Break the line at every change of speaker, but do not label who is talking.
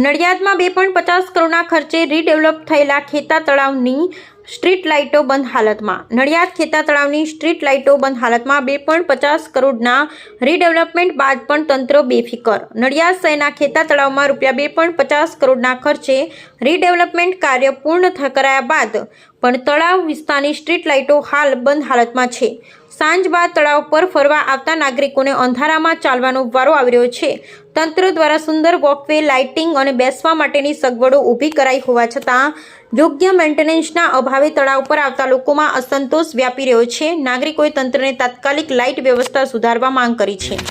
નડિયાદમાં બે પોઈન્ટ પચાસ કરોડના ખર્ચે રીડેવલપ થયેલા ખેતા તળાવની સ્ટ્રીટ લાઇટો બંધ હાલતમાં. નડિયાદ ખેતા તળાવની સ્ટ્રીટ લાઇટો બંધ હાલતમાં બે પોઈન્ટ પચાસ કરોડના રીડેવલપમેન્ટ બાદ પણ તંત્ર બેફિકર. નડિયાદ શહેરના ખેતા તળાવમાં રૂપિયા બે પોઈન્ટ પચાસ કરોડના ખર્ચે રીડેવલપમેન્ટ કાર્ય પૂર્ણ કરાયા બાદ પણ તળાવ વિસ્તારની સ્ટ્રીટ લાઇટો હાલ બંધ હાલતમાં છે. સાંજ બાદ તળાવ પર ફરવા આવતા નાગરિકોને અંધારામાં ચાલવાનો વારો આવી રહ્યો છે. તંત્ર દ્વારા સુંદર વોકવે લાઇટિંગ અને બેસવા માટેની સગવડો ઊભી કરાઈ હોવા છતાં, યોગ્ય મેન્ટેનન્સના અભાવે તળાવ પર આવતા લોકોમાં અસંતોષ વ્યાપી રહ્યો છે. નાગરિકોએ તંત્રને તાત્કાલિક લાઇટ વ્યવસ્થા સુધારવા માંગ કરી છે.